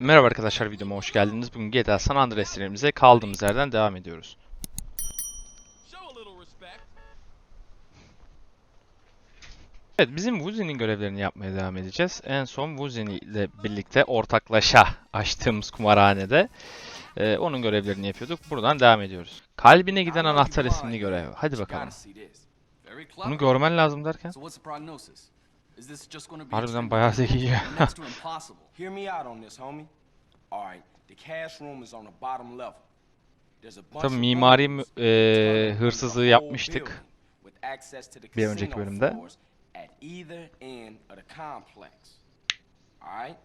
Merhaba arkadaşlar videoma hoş geldiniz. Bugün GTA San Andreas serimize kaldığımız yerden devam ediyoruz. Evet bizim Wuzi'nin görevlerini yapmaya devam edeceğiz. En son Wuzi ile birlikte ortaklaşa açtığımız kumarhanede e, onun görevlerini yapıyorduk. Buradan devam ediyoruz. Kalbine giden anahtar isimli görev. Hadi bakalım. Bunu görmen lazım derken. So what's the prognosis? Is this just going to be a Harbiden trick bayağı or zekice. next to impossible? Hear me out on this, homie. All right, the cash room is on the bottom level. There's a bunch Tabii of mimari the hırsızlığı in the whole yapmıştık. with access to the Bir önceki bölümde. At either end of the complex. All right?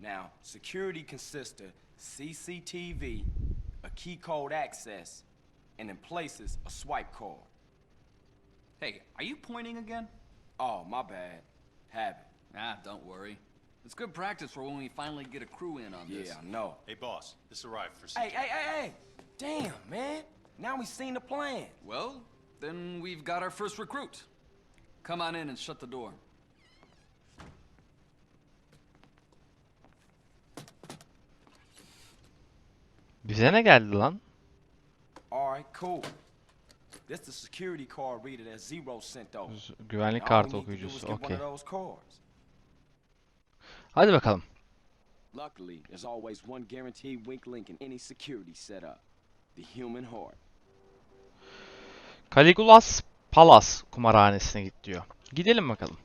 Now, security consists of CCTV, a key code access, and in places a swipe card. Hey, are you pointing again? Oh, my bad. Habit. Ah, don't worry. It's good practice for when we finally get a crew in on this. Yeah, I know. Hey, boss. This arrived for Hey, hey, hey, hey! Damn, man. Now we've seen the plan. Well, then we've got our first recruit. Come on in and shut the door. Bize ne geldi lan? All right, cool. This the security card reader that Zero sent over. Güvenlik kartı okuyucusu. cards. Hadi bakalım. Luckily, there's always one guaranteed weak link in any security setup. The human heart. Caligulas Palace kumarhanesine git diyor. Gidelim bakalım.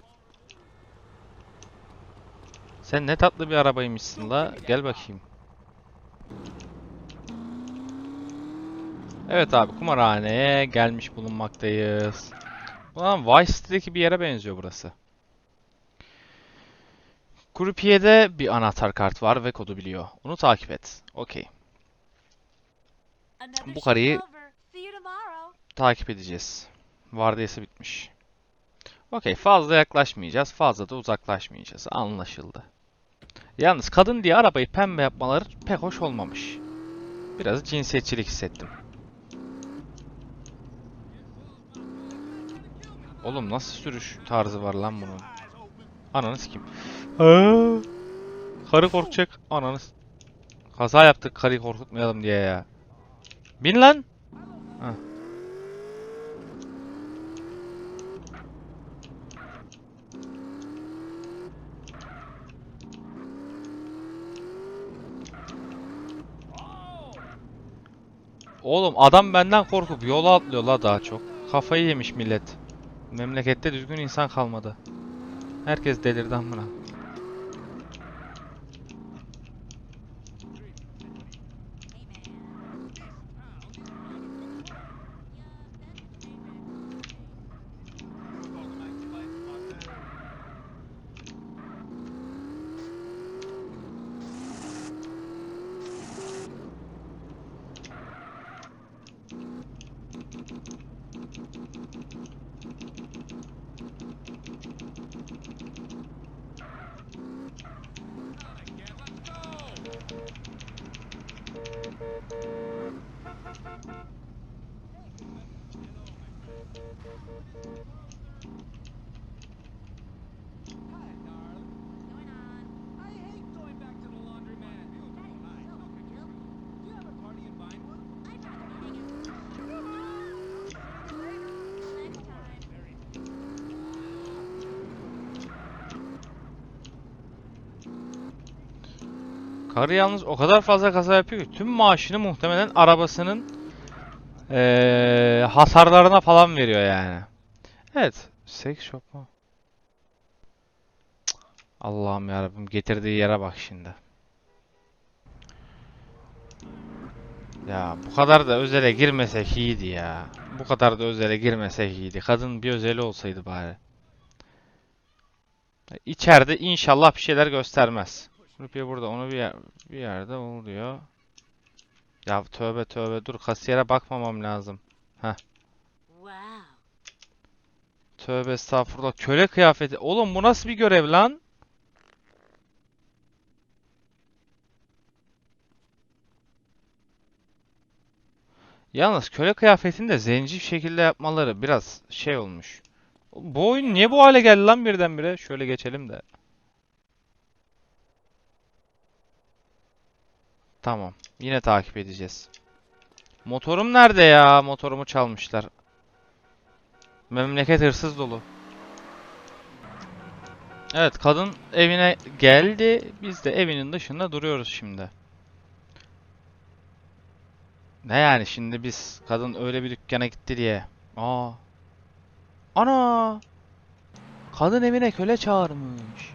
Sen ne tatlı bir arabaymışsın la. Gel bakayım. Evet abi kumarhaneye gelmiş bulunmaktayız. Ulan Vice City'deki bir yere benziyor burası. Croupierde bir anahtar kart var ve kodu biliyor. Onu takip et. Okey. Bu karıyı- takip edeceğiz. Vardiyası bitmiş. Okey fazla yaklaşmayacağız. Fazla da uzaklaşmayacağız. Anlaşıldı. Yalnız kadın diye arabayı pembe yapmaları pek hoş olmamış. Biraz cinsiyetçilik hissettim. Oğlum nasıl sürüş tarzı var lan bunun? Ananı. Aa, karı korkacak. Ananı Kaza yaptık karıyı korkutmayalım diye ya. Bin lan. Heh. Oğlum adam benden korkup yola atlıyor la daha çok. Kafayı yemiş millet. Memlekette düzgün insan kalmadı. Herkes delirdi amına. I hate going back to the laundromat. Do you have a party in Vinewood? Karı yalnız o kadar fazla kaza yapıyor ki tüm maaşını muhtemelen arabasının eee, hasarlarına falan veriyor yani. Evet. Sex shop mu? Allah'ım yarabbim getirdiği yere bak şimdi. Ya bu kadar da özele girmesek iyiydi ya. Bu kadar da özele girmesek iyiydi. Kadın bir özeli olsaydı bari. İçeride inşallah bir şeyler göstermez. Rupiye burada onu bir, yer, bir yerde oluyor. Ya tövbe tövbe dur kasiyere bakmamam lazım. Wow. Tövbe estağfurullah. Köle kıyafeti. Oğlum bu nasıl bir görev lan? Yalnız köle kıyafetini de zenci şekilde yapmaları biraz şey olmuş. Bu oyun niye bu hale geldi lan birdenbire? Şöyle geçelim de. Tamam. Yine takip edeceğiz. Motorum nerede ya? Motorumu çalmışlar. Memleket hırsız dolu. Evet, kadın evine geldi. Biz de evinin dışında duruyoruz şimdi. Ne yani şimdi biz kadın öyle bir dükkana gitti diye. Aa. Ana! Kadın evine köle çağırmış.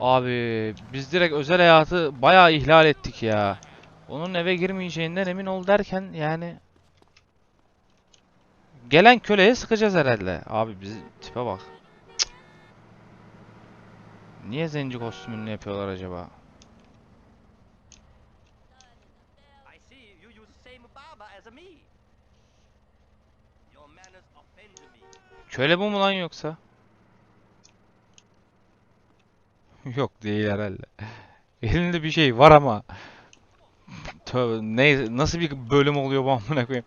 Abi biz direkt özel hayatı bayağı ihlal ettik ya. Onun eve girmeyeceğinden emin ol derken yani gelen köleye sıkacağız herhalde. Abi biz tipe bak. Cık. Niye zenci kostümünü yapıyorlar acaba? Köle bu mu lan yoksa? Yok değil herhalde. Elinde bir şey var ama. Tövbe ne nasıl bir bölüm oluyor bu amına koyayım.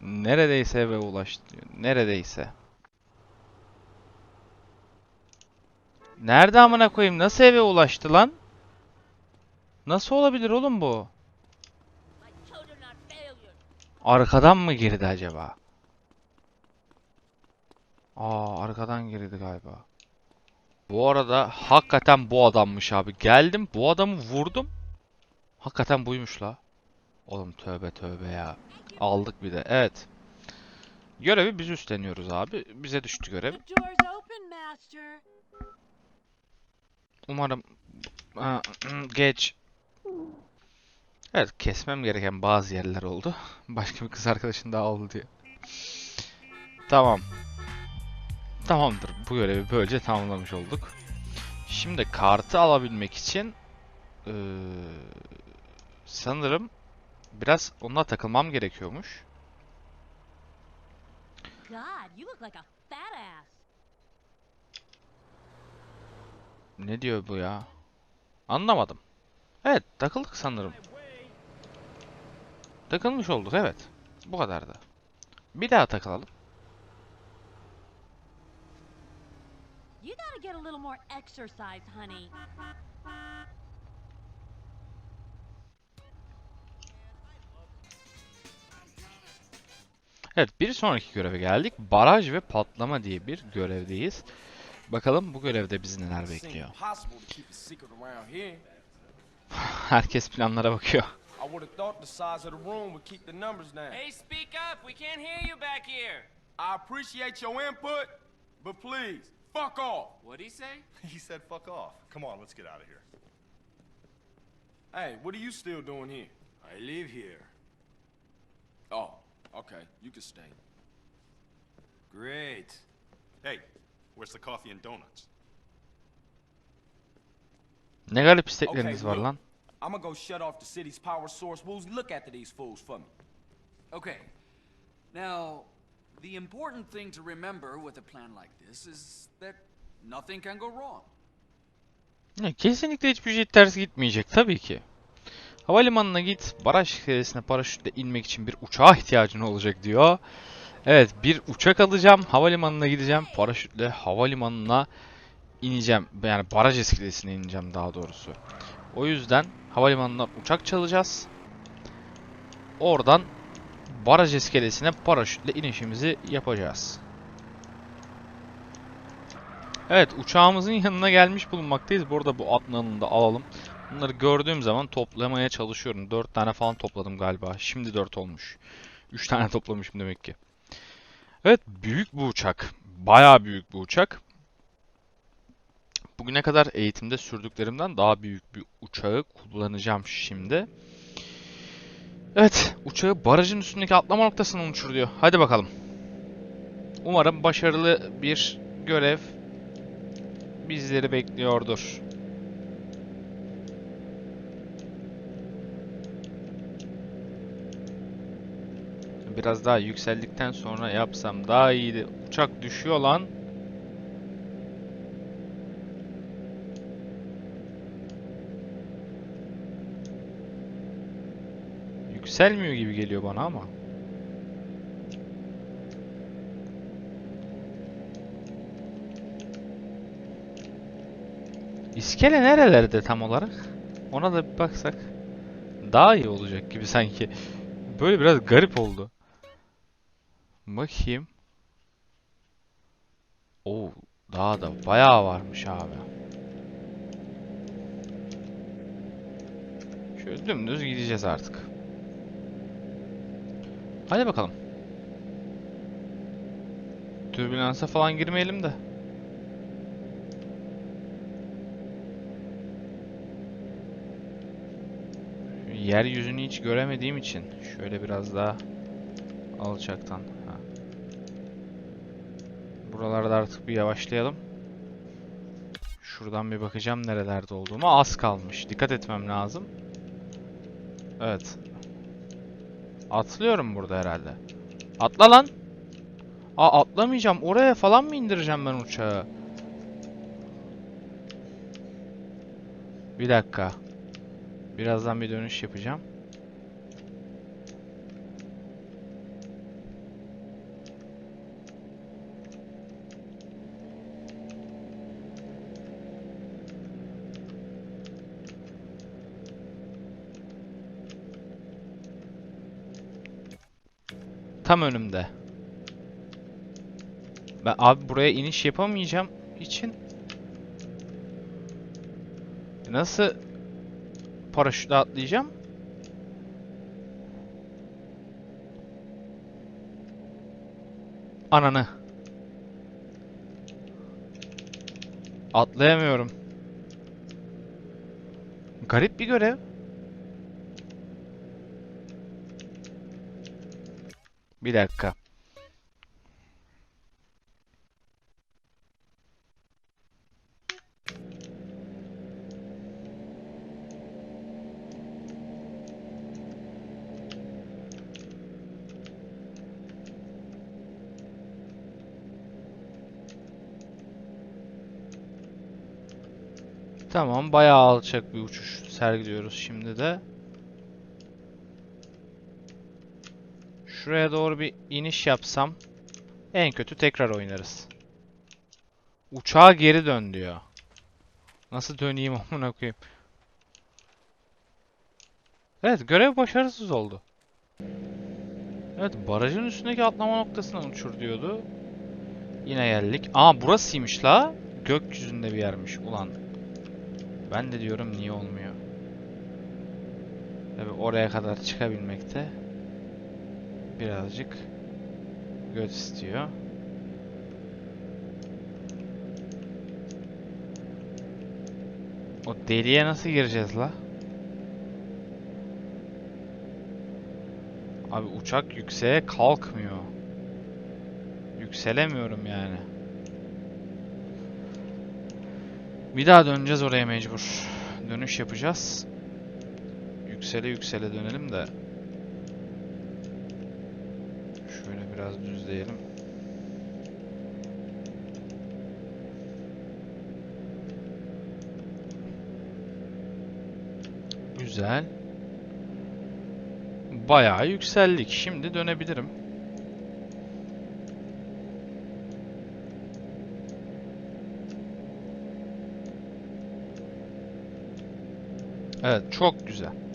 Neredeyse eve ulaştı. Neredeyse. Nerede amına koyayım? Nasıl eve ulaştı lan? Nasıl olabilir oğlum bu? Arkadan mı girdi acaba? Aa arkadan girdi galiba. Bu arada hakikaten bu adammış abi. Geldim bu adamı vurdum. Hakikaten buymuş la. Oğlum tövbe tövbe ya. Aldık bir de. Evet. Görevi biz üstleniyoruz abi. Bize düştü görev. Umarım geç. Evet kesmem gereken bazı yerler oldu. Başka bir kız arkadaşın daha oldu diye. Tamam. Tamamdır. Bu görevi böylece tamamlamış olduk. Şimdi kartı alabilmek için eee, sanırım biraz onunla takılmam gerekiyormuş. Ne diyor bu ya? Anlamadım. Evet, takıldık sanırım. Takılmış olduk, evet. Bu kadardı. Bir daha takılalım. You gotta get a little more exercise, honey. Evet, bir sonraki göreve geldik. Baraj ve patlama diye bir görevdeyiz. Bakalım bu görevde bizi neler bekliyor. Herkes planlara bakıyor. Hey, speak up. We can't hear you back here. I appreciate your input, but please, fuck off. What'd he say? He said fuck off. Come on, let's get out of here. Hey, what are you still doing here? I live here. Oh, okay, you can stay. Great. Hey, where's the coffee and donuts? Ne garip istekleriniz var lan. I'm gonna go shut off the city's power source. Woozy, look after these fools for me. Okay. Now, the important thing to remember with a plan like this is that nothing can go wrong. Kesinlikle hiçbir şey ters gitmeyecek tabii ki. Havalimanına git, baraj iskelesine paraşütle inmek için bir uçağa ihtiyacın olacak diyor. Evet, bir uçak alacağım, havalimanına gideceğim, paraşütle havalimanına ineceğim. Yani baraj iskelesine ineceğim daha doğrusu. O yüzden havalimanından uçak çalacağız. Oradan baraj iskelesine paraşütle inişimizi yapacağız. Evet uçağımızın yanına gelmiş bulunmaktayız. Bu arada bu atlanını da alalım. Bunları gördüğüm zaman toplamaya çalışıyorum. 4 tane falan topladım galiba. Şimdi 4 olmuş. 3 tane toplamışım demek ki. Evet büyük bu uçak. Bayağı büyük bu uçak. Bugüne kadar eğitimde sürdüklerimden daha büyük bir uçağı kullanacağım şimdi. Evet uçağı barajın üstündeki atlama noktasına uçur diyor. Hadi bakalım. Umarım başarılı bir görev bizleri bekliyordur. Biraz daha yükseldikten sonra yapsam daha iyiydi. Uçak düşüyor lan. Yükselmiyor gibi geliyor bana ama. İskele nerelerde tam olarak? Ona da bir baksak daha iyi olacak gibi sanki. Böyle biraz garip oldu. Bakayım. Oo, daha da bayağı varmış abi. Şöyle dümdüz gideceğiz artık. Hadi bakalım. Türbülansa falan girmeyelim de. Yeryüzünü hiç göremediğim için şöyle biraz daha alçaktan. Ha. Buralarda artık bir yavaşlayalım. Şuradan bir bakacağım nerelerde olduğumu. Az kalmış. Dikkat etmem lazım. Evet. Atlıyorum burada herhalde. Atla lan. Aa atlamayacağım. Oraya falan mı indireceğim ben uçağı? Bir dakika. Birazdan bir dönüş yapacağım. Tam önümde. Ben abi buraya iniş yapamayacağım için nasıl paraşütle atlayacağım? Ananı. Atlayamıyorum. Garip bir görev. Bir dakika. Tamam, bayağı alçak bir uçuş sergiliyoruz şimdi de. Şuraya doğru bir iniş yapsam en kötü tekrar oynarız. Uçağa geri dön diyor. Nasıl döneyim amına koyayım? Evet, görev başarısız oldu. Evet, barajın üstündeki atlama noktasından uçur diyordu. Yine geldik. Aa burasıymış la. Gökyüzünde bir yermiş ulan. Ben de diyorum niye olmuyor. Tabi oraya kadar çıkabilmekte birazcık göt istiyor. O deliğe nasıl gireceğiz la? Abi uçak yükseğe kalkmıyor. Yükselemiyorum yani. Bir daha döneceğiz oraya mecbur. Dönüş yapacağız. Yüksele yüksele dönelim de. Şöyle biraz düzleyelim. Güzel. Bayağı yükseldik. Şimdi dönebilirim. Evet, çok güzel.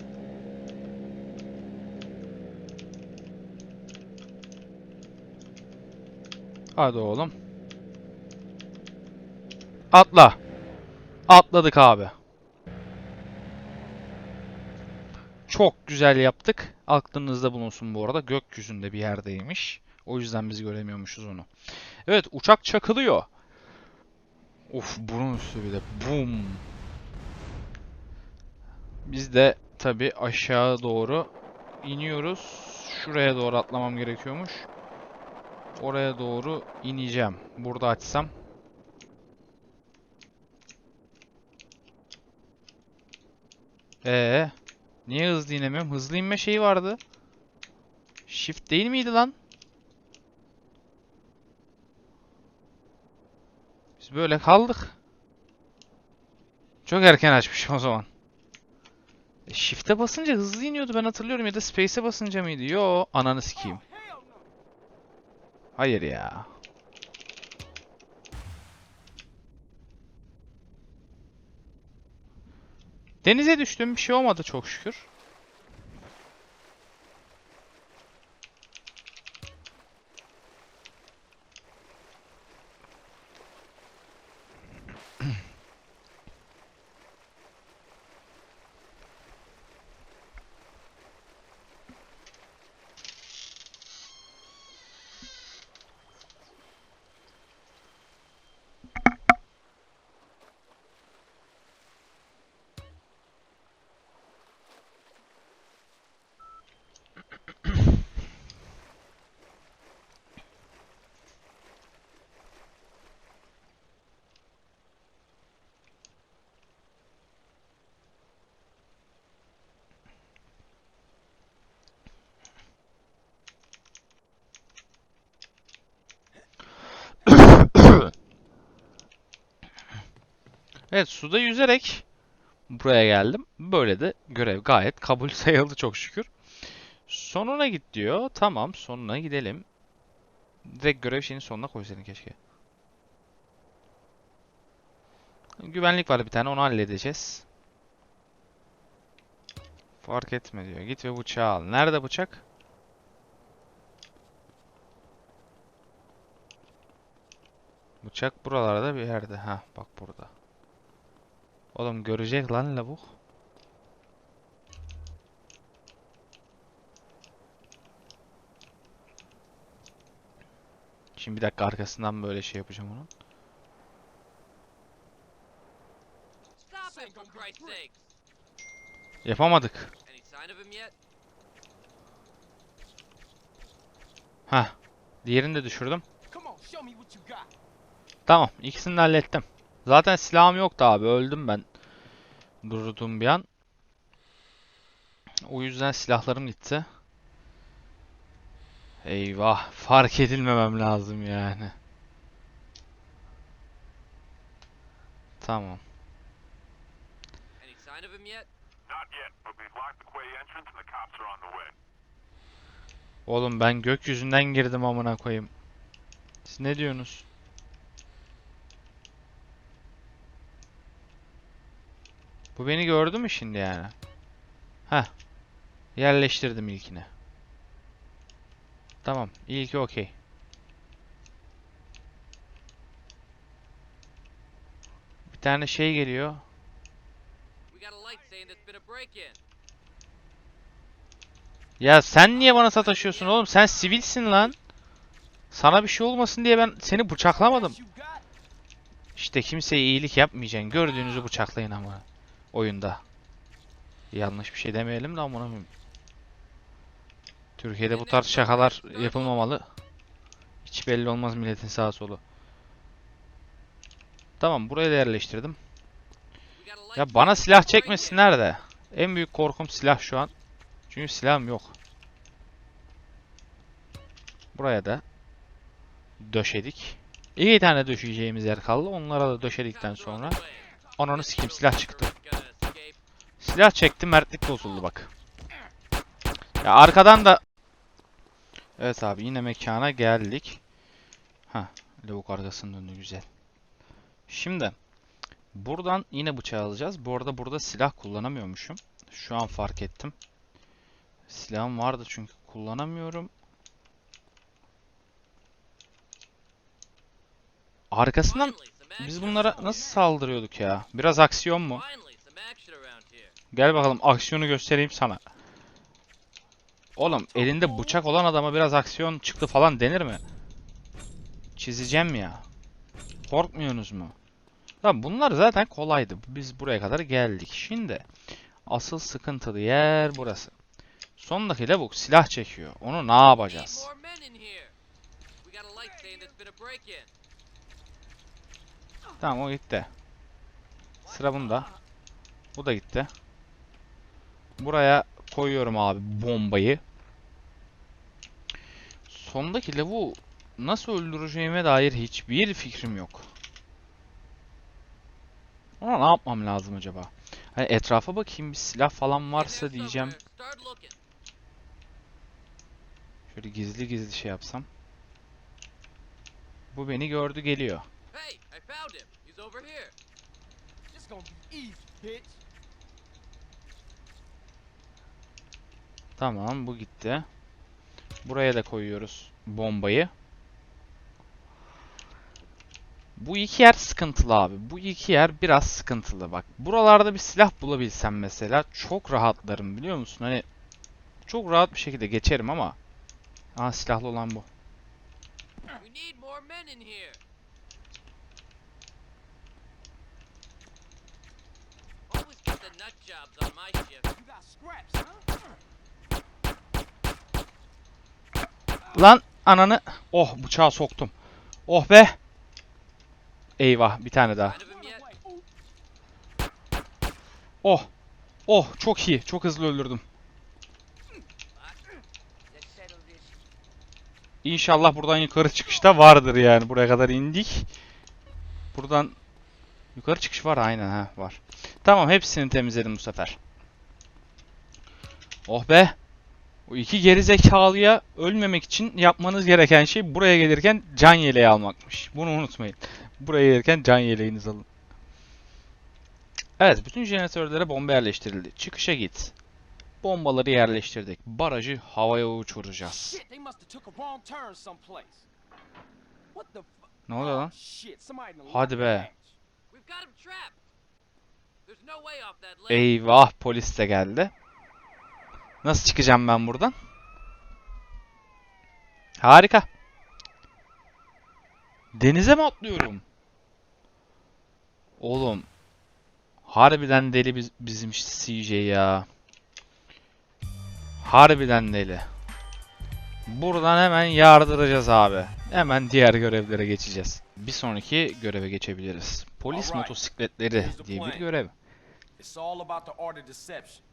Hadi oğlum. Atla. Atladık abi. Çok güzel yaptık. Aklınızda bulunsun bu arada. Gökyüzünde bir yerdeymiş. O yüzden biz göremiyormuşuz onu. Evet uçak çakılıyor. Uf burun üstü bir de. Boom. Biz de tabi aşağı doğru iniyoruz. Şuraya doğru atlamam gerekiyormuş. Oraya doğru ineceğim. Burada açsam. Ee, niye hızlı inemiyorum? Hızlı inme şeyi vardı. Shift değil miydi lan? Biz böyle kaldık. Çok erken açmışım o zaman. E, Shift'e basınca hızlı iniyordu ben hatırlıyorum ya da Space'e basınca mıydı? Yo, ananı sikeyim. Hayır ya. Denize düştüm. Bir şey olmadı çok şükür. Evet suda yüzerek buraya geldim. Böyle de görev gayet kabul sayıldı çok şükür. Sonuna git diyor. Tamam sonuna gidelim. Direkt görev şeyinin sonuna koysaydın keşke. Güvenlik var bir tane onu halledeceğiz. Fark etme diyor. Git ve bıçağı al. Nerede bıçak? Bıçak buralarda bir yerde. Ha bak burada. Oğlum görecek lan lavuk. Şimdi bir dakika arkasından böyle şey yapacağım onun. Yapamadık. Ha. Diğerini de düşürdüm. Tamam, ikisini de hallettim. Zaten silahım yoktu abi, öldüm ben. Durduğum bir an. O yüzden silahlarım gitti. Eyvah, fark edilmemem lazım yani. Tamam. Oğlum ben gökyüzünden girdim amına koyayım. Siz ne diyorsunuz? Bu beni gördü mü şimdi yani? Heh. Yerleştirdim ilkini. Tamam. İlki okey. Bir tane şey geliyor. Ya sen niye bana sataşıyorsun oğlum? Sen sivilsin lan. Sana bir şey olmasın diye ben seni bıçaklamadım. İşte kimseye iyilik yapmayacaksın. Gördüğünüzü bıçaklayın ama oyunda. Yanlış bir şey demeyelim de amına. Türkiye'de bu tarz şakalar yapılmamalı. Hiç belli olmaz milletin sağa solu. Tamam buraya da yerleştirdim. Ya bana silah çekmesinler de. En büyük korkum silah şu an. Çünkü silahım yok. Buraya da döşedik. İki tane döşeyeceğimiz yer kaldı. Onlara da döşedikten sonra ananı sikeyim silah çıktı. Silah çekti mertlik bozuldu bak. Ya arkadan da Evet abi yine mekana geldik. Ha, lavuk arkasını döndü güzel. Şimdi buradan yine bıçağı alacağız. Bu arada burada silah kullanamıyormuşum. Şu an fark ettim. Silahım vardı çünkü kullanamıyorum. Arkasından biz bunlara nasıl saldırıyorduk ya? Biraz aksiyon mu? Gel bakalım aksiyonu göstereyim sana. Oğlum elinde bıçak olan adama biraz aksiyon çıktı falan denir mi? Çizeceğim ya. Korkmuyorsunuz mu? Tamam bunlar zaten kolaydı. Biz buraya kadar geldik. Şimdi asıl sıkıntılı yer burası. Sondaki lavuk silah çekiyor. Onu ne yapacağız? Tamam o gitti. Sıra bunda. Bu da gitti. Buraya koyuyorum abi bombayı. Sondaki lavuğu nasıl öldüreceğime dair hiçbir fikrim yok. Ona ne yapmam lazım acaba? Hani etrafa bakayım bir silah falan varsa diyeceğim. Şöyle gizli gizli şey yapsam. Bu beni gördü geliyor. Hey, I found him. He's over here. This gonna be easy, bitch. Tamam bu gitti. Buraya da koyuyoruz bombayı. Bu iki yer sıkıntılı abi. Bu iki yer biraz sıkıntılı bak. Buralarda bir silah bulabilsem mesela çok rahatlarım biliyor musun? Hani çok rahat bir şekilde geçerim ama. Aa silahlı olan bu. We need more men in here. Always get the nut jobs on my shift. You got scraps, huh? Lan ananı. Oh bıçağı soktum. Oh be. Eyvah bir tane daha. Oh. Oh çok iyi. Çok hızlı öldürdüm. İnşallah buradan yukarı çıkışta vardır yani. Buraya kadar indik. Buradan yukarı çıkış var aynen ha var. Tamam hepsini temizledim bu sefer. Oh be. O iki geri zekalıya ölmemek için yapmanız gereken şey buraya gelirken can yeleği almakmış. Bunu unutmayın. Buraya gelirken can yeleğinizi alın. Evet, bütün jeneratörlere bomba yerleştirildi. Çıkışa git. Bombaları yerleştirdik. Barajı havaya uçuracağız. Ne oluyor lan? Oh, done Hadi be. Eyvah polis de geldi. Nasıl çıkacağım ben buradan? Harika. Denize mi atlıyorum? Oğlum. Harbiden deli biz- bizim CJ ya. Harbiden deli. Buradan hemen yardıracağız abi. Hemen diğer görevlere geçeceğiz. Bir sonraki göreve geçebiliriz. Polis motosikletleri diye bir görev. It's all about the art of deception.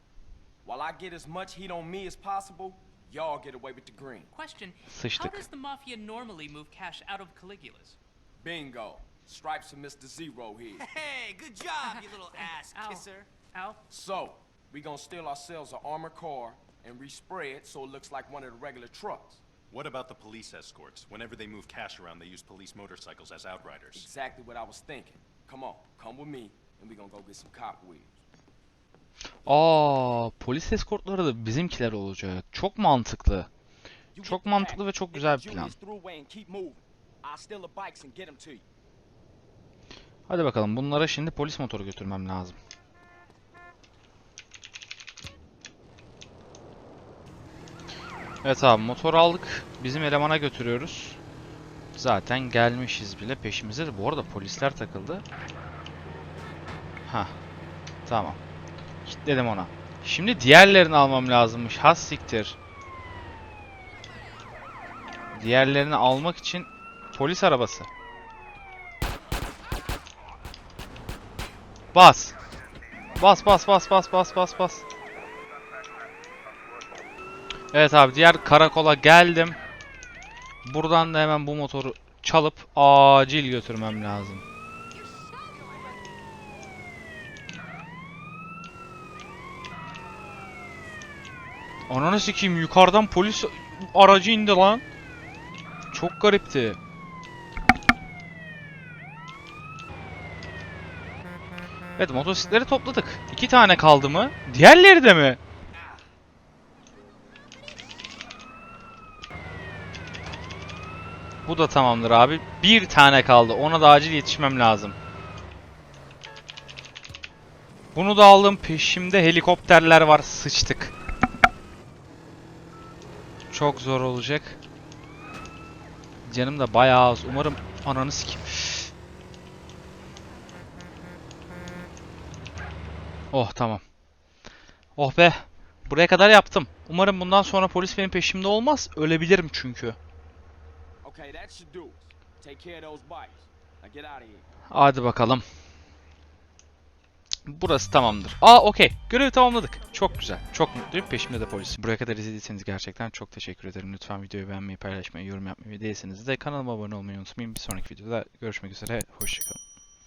While I get as much heat on me as possible, y'all get away with the green. Question. Sıçtık. How does the Mafia normally move cash out of Caligula's? Bingo. Stripes and Mr. Zero here. Hey, good job, you little ass Ow. kisser. Ow. So, we gonna steal ourselves an armored car and respray it so it looks like one of the regular trucks. What about the police escorts? Whenever they move cash around, they use police motorcycles as outriders. Exactly what I was thinking. Come on, come with me, and we gonna go get some cop wheels. Aa, polis eskortları da bizimkiler olacak. Çok mantıklı. Çok mantıklı ve çok güzel bir plan. Hadi bakalım bunlara şimdi polis motoru götürmem lazım. Evet abi motor aldık. Bizim elemana götürüyoruz. Zaten gelmişiz bile peşimize de. Bu arada polisler takıldı. Ha. Tamam. Kilitledim ona. Şimdi diğerlerini almam lazımmış. Has siktir. Diğerlerini almak için polis arabası. Bas. Bas bas bas bas bas bas bas. Evet abi diğer karakola geldim. Buradan da hemen bu motoru çalıp acil götürmem lazım. Ananı sikeyim yukarıdan polis aracı indi lan. Çok garipti. Evet motosikletleri topladık. İki tane kaldı mı? Diğerleri de mi? Bu da tamamdır abi. Bir tane kaldı. Ona da acil yetişmem lazım. Bunu da aldım. Peşimde helikopterler var. Sıçtık. Çok zor olacak. Canım da bayağı az. Umarım ananı sikeyim. Oh tamam. Oh be. Buraya kadar yaptım. Umarım bundan sonra polis benim peşimde olmaz. Ölebilirim çünkü. Hadi bakalım. Burası tamamdır. Aa okey. Görevi tamamladık. Çok güzel. Çok mutluyum. Peşimde de polis. Buraya kadar izlediyseniz gerçekten çok teşekkür ederim. Lütfen videoyu beğenmeyi, paylaşmayı, yorum yapmayı değilseniz de kanalıma abone olmayı unutmayın. Bir sonraki videoda görüşmek üzere. Hoşçakalın.